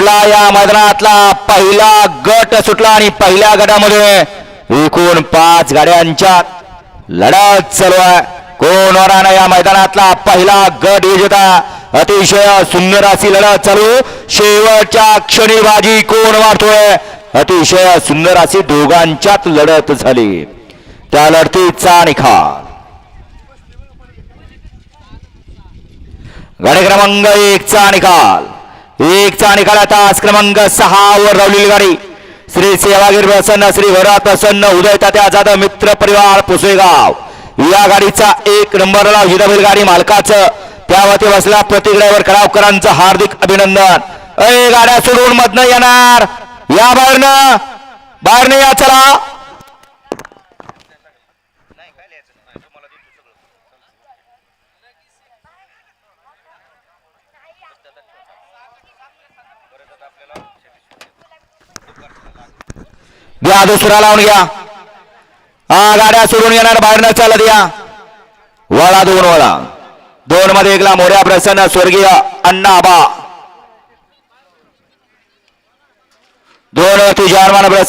सुटला या मैदानातला पहिला गट सुटला आणि पहिल्या गटामध्ये एकूण पाच गाड्यांच्या लढत चालू आहे. कोण होणार या मैदानातला पहिला गट विजेता? अतिशय सुंदर अशी लढत चालू. शेवटच्या क्षणी बाजी कोण वाढतोय अतिशय सुंदर अशी दोघांच्यात लढत झाली. त्या लढतीचा निखाल गाडी क्रमांक एकचा निकाल. एकचा निकाल आता तास क्रमांक सहा वर रावलेली गाडी. श्री सेवागीर प्रसन्न श्री भरत प्रसन्न उदय तात्या जाधव मित्र परिवार पुसेगाव या गाडीचा एक नंबरला हिरबील गाडी मालकाचं. त्यावरती बसला प्रति ड्रायव्हर करावकरांचं हार्दिक अभिनंदन. अय गाड्या सोडून मधनं येणार. या बाहेरनं. बाहेरनं या चला. घ्या दुसरा लावून घ्या. हा गाड्या सोडून येणार बाहेर चालत या. वळा दोन वळा. दोन मध्ये एकला मोऱ्या प्रसन्न स्वर्गीय अण्णा आबा. दोन तुझ्या प्रसन्न.